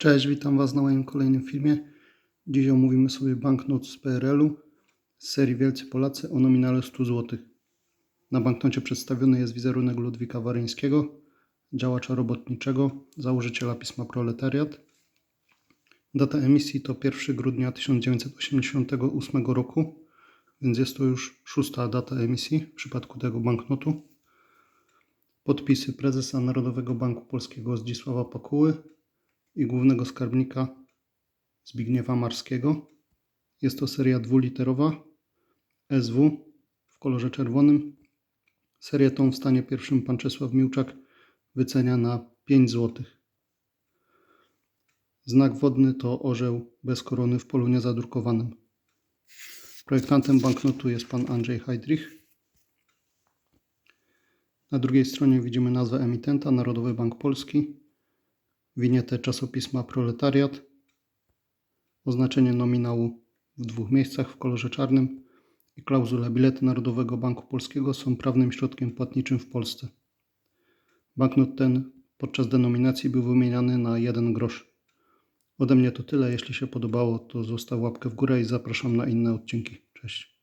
Cześć, witam Was na moim kolejnym filmie. Dziś omówimy sobie banknot z PRL-u z serii Wielcy Polacy o nominale 100 zł. Na banknocie przedstawiony jest wizerunek Ludwika Waryńskiego, działacza robotniczego, założyciela pisma Proletariat. Data emisji to 1 grudnia 1988 roku, więc jest to już szósta data emisji w przypadku tego banknotu. Podpisy prezesa Narodowego Banku Polskiego Zdzisława Pakuły i głównego skarbnika Zbigniewa Marskiego. Jest to seria dwuliterowa SW w kolorze czerwonym. Serię tą w stanie pierwszym pan Czesław Miłczak wycenia na 5 zł. Znak wodny to orzeł bez korony w polu niezadrukowanym. Projektantem banknotu jest pan Andrzej Heydrich. Na drugiej stronie widzimy nazwę emitenta Narodowy Bank Polski, winietę czasopisma Proletariat, oznaczenie nominału w dwóch miejscach w kolorze czarnym i klauzulę bilety Narodowego Banku Polskiego są prawnym środkiem płatniczym w Polsce. Banknot ten podczas denominacji był wymieniany na 1 grosz. Ode mnie to tyle. Jeśli się podobało, to zostaw łapkę w górę i zapraszam na inne odcinki. Cześć.